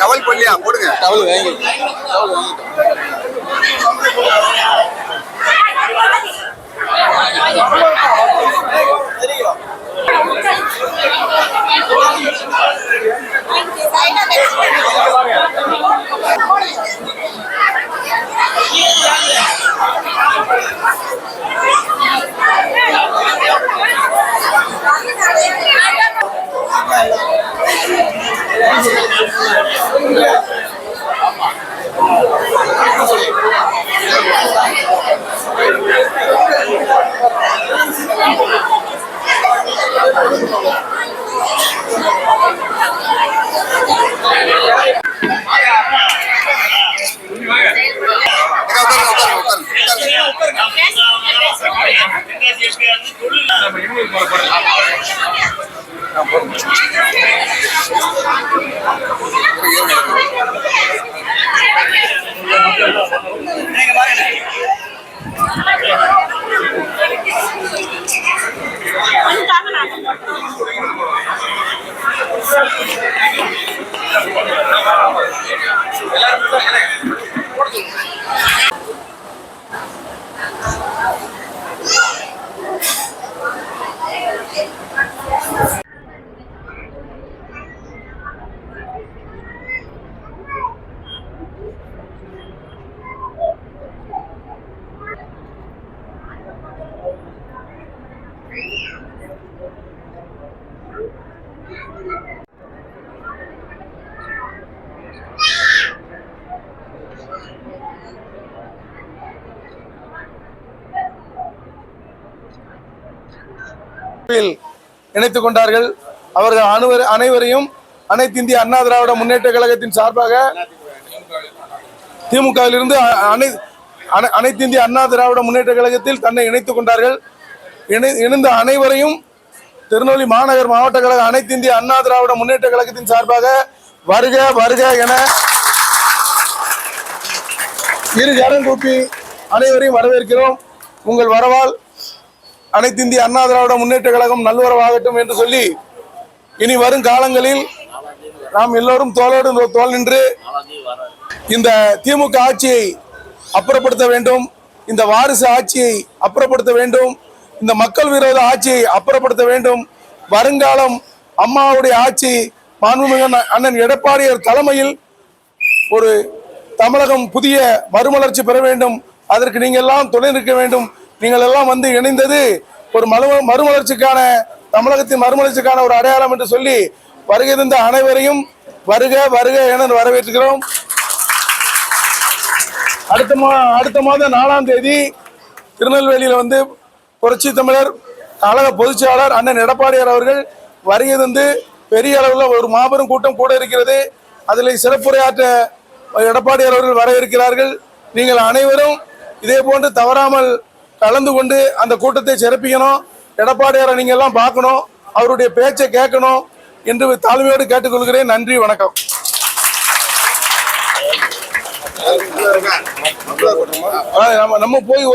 Towel பண்ணியா போடுங்க. Towel வாங்கி டவல் வாங்கிட்டோம் I'm going to go இணைத்துக் கொண்டார்கள். அவர்கள் அனைவர் அனைவரையும் அனைத்து இந்திய அண்ணா திராவிட முன்னேற்ற கழகத்தின் சார்பாக திமுகவிலிருந்து இருந்து அனை அனை- அனைத்து இந்திய அண்ணா திராவிட முன்னேற்ற கழகத்தில் தன்னை இணைத்துக் கொண்டார்கள். இணை இணைந்த அனைவரையும் திருநெல்வேலி மாநகர் மாவட்ட கழக அனைத்து இந்திய அண்ணா திராவிட முன்னேற்ற கழகத்தின் சார்பாக வருக வருக என இரு கரம் கூப்பி அனைவரையும் வரவேற்கிறோம். உங்கள் வரவால் அனைத்து இந்திய அண்ணா திராவிட முன்னேற்ற கழகம் நல்லுறவாகட்டும் என்று சொல்லி இனி வரும் காலங்களில் நாம் எல்லோரும் தோளோடு தோல் நின்று இந்த திமுக ஆட்சியை அப்புறப்படுத்த வேண்டும். இந்த வாரிசு ஆட்சியை அப்புறப்படுத்த வேண்டும். இந்த மக்கள் விரோத ஆட்சியை அப்புறப்படுத்த வேண்டும். வருங்காலம் அம்மாவுடைய ஆட்சி மாண்புமிகு அண்ணன் எடப்பாடியார் தலைமையில் ஒரு தமிழகம் புதிய மறுமலர்ச்சி பெற வேண்டும். அதற்கு நீங்கள் எல்லாம் துணை நிற்க வேண்டும். நீங்கள் எல்லாம் வந்து இணைந்தது ஒரு மறு மறுமலர்ச்சிக்கான தமிழகத்தின் மறுமலர்ச்சிக்கான ஒரு அடையாளம் என்று சொல்லி வருகை தந்த அனைவரையும் வருக வருக என வரவேற்றுகிறோம் அடுத்த மா அடுத்த மாதம் நாலாம் தேதி திருநெல்வேலியில் வந்து புரட்சி தமிழர் கழக பொதுச்செயலாளர் அண்ணன் எடப்பாடியார் அவர்கள் வருகை தந்து பெரிய அளவில் ஒரு மாபெரும் கூட்டம் கூட இருக்கிறது. அதில் சிறப்புரையாற்ற எடப்பாடியார் அவர்கள் வர இருக்கிறார்கள் நீங்கள் அனைவரும் இதே போன்று தவறாமல் கலந்து கொண்டு அந்த கூட்டத்தை சிறப்பிக்கணும். எடப்பாடியாரை நீங்கள் எல்லாம் பார்க்கணும். அவருடைய பேச்சை கேட்கணும் என்று தாழ்மையோடு கேட்டுக்கொள்கிறேன். நன்றி வணக்கம். நம்ம நம்ம போய்